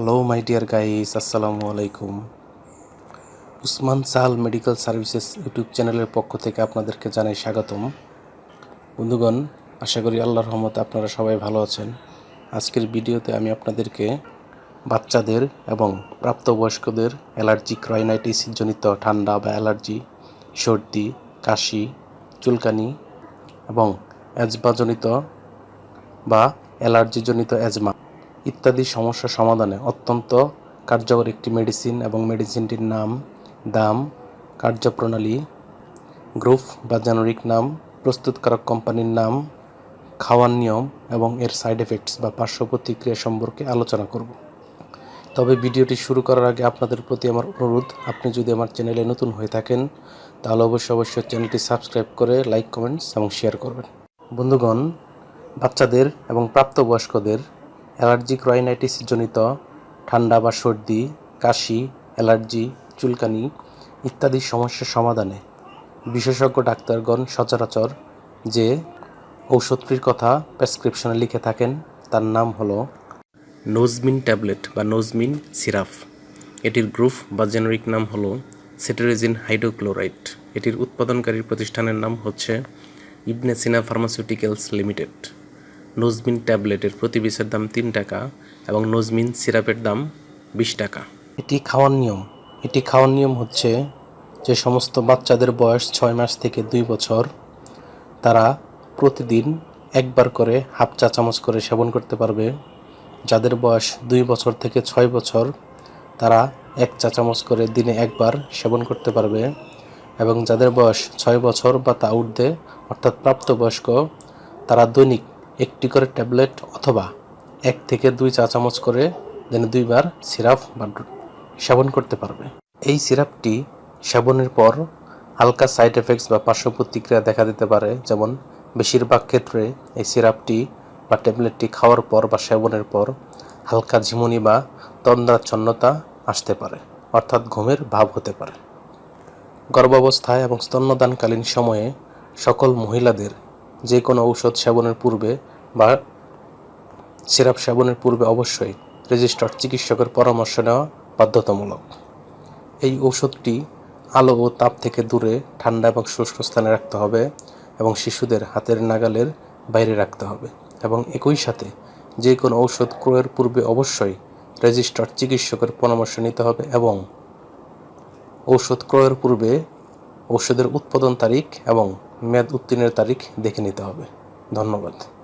Hello my dear guys আসসালামু আলাইকুম Usman Sahal medical services YouTube চ্যানেলের পক্ষ থেকে আপনাদেরকে জানাই স্বাগতম। বন্ধুগণ, আশা করি আল্লাহর রহমতে আপনারা সবাই ভালো আছেন। আজকের ভিডিওতে আমি আপনাদেরকে বাচ্চাদের এবং প্রাপ্তবয়স্কদের অ্যালার্জিক রাইনাইটিস জনিত ঠান্ডা বা অ্যালার্জি, সর্দি, কাশি, চুলকানি এবং অ্যাজমাজনিত বা অ্যালার্জিজনিত অ্যাজমা ইত্যাদি সমস্যা সমাধানে অত্যন্ত কার্যকর একটি মেডিসিন এবং মেডিসিনটির নাম, দাম, কার্যপ্রণালী, গ্রুপ বা জেনারিক নাম, প্রস্তুতকারক কোম্পানির নাম, খাওয়ার নিয়ম এবং এর সাইড এফেক্টস বা পার্শ্ব প্রতিক্রিয়া সম্পর্কে আলোচনা করব। তবে ভিডিওটি শুরু করার আগে আপনাদের প্রতি আমার অনুরোধ, আপনি যদি আমার চ্যানেলে নতুন হয়ে থাকেন, তাহলে অবশ্যই অবশ্যই চ্যানেলটি সাবস্ক্রাইব করে লাইক কমেন্টস এবং শেয়ার করবেন। বন্ধুগণ, বাচ্চাদের এবং প্রাপ্তবয়স্কদের অ্যালার্জিক রাইনাইটিস জনিত ঠান্ডা বা সর্দি, কাশি, অ্যালার্জি, চুলকানি ইত্যাদি সমস্যার সমাধানে বিশেষজ্ঞ ডাক্তারগণ সচরাচর যে ঔষধটির কথা প্রেসক্রিপশনে লিখে থাকেন, তার নাম হলো নোজমিন ট্যাবলেট বা নোজমিন সিরাপ এটির গ্রুপ বা জেনারিক নাম হলো সেটেরেজিন হাইড্রোক্লোরাইড। এটির উৎপাদনকারী প্রতিষ্ঠানের নাম হচ্ছে ইবনে সিনা ফার্মাসিউটিক্যালস লিমিটেড। নোজমিন ট্যাবলেটের প্রতি পিসের দাম তিন টাকা এবং নোজমিন সিরাপের দাম বিশ টাকা। এটি খাওয়ার নিয়ম। এটি খাওয়ার নিয়ম হচ্ছে যে সমস্ত বাচ্চাদের বয়স ছয় মাস থেকে দুই বছর, তারা প্রতিদিন একবার করে হাফ চা চামচ করে সেবন করতে পারবে। যাদের বয়স দুই বছর থেকে ছয় বছর, তারা এক চা চামচ করে দিনে একবার সেবন করতে পারবে এবং যাদের বয়স ছয় বছর বা তা ঊর্ধ্বে, অর্থাৎ প্রাপ্তবয়স্ক, তারা দৈনিক একটি করে ট্যাবলেট অথবা এক থেকে দুই চা চামচ করে দিনে দুইবার সিরাপ বা সেবন করতে পারবে। এই সিরাপটি সেবনের পর হালকা সাইড এফেক্টস বা পার্শ্ব প্রতিক্রিয়া দেখা দিতে পারে, যেমন বেশিরভাগ ক্ষেত্রে এই সিরাপটি বা ট্যাবলেটটি খাওয়ার পর বা সেবনের পর হালকা ঝিমুনি বা তন্দ্রাচ্ছন্নতা আসতে পারে, অর্থাৎ ঘুমের ভাব হতে পারে। গর্ভাবস্থায় এবং স্তন্যদানকালীন সময়ে সকল মহিলাদের যে কোনো ঔষধ সেবনের পূর্বে বা সিরাপ সেবনের পূর্বে অবশ্যই রেজিস্টার্ড চিকিৎসকের পরামর্শ নেওয়া বাধ্যতামূলক। এই ঔষধটি আলো ও তাপ থেকে দূরে, ঠান্ডা এবং শুষ্ক স্থানে রাখতে হবে এবং শিশুদের হাতের নাগালের বাইরে রাখতে হবে এবং একই সাথে যে কোনো ঔষধ ক্রয়ের পূর্বে অবশ্যই রেজিস্টার্ড চিকিৎসকের পরামর্শ নিতে হবে এবং ঔষধ ক্রয়ের পূর্বে ঔষধের উৎপাদন তারিখ এবং মেয়াদ উত্তীর্ণের তারিখ দেখে নিতে হবে। ধন্যবাদ।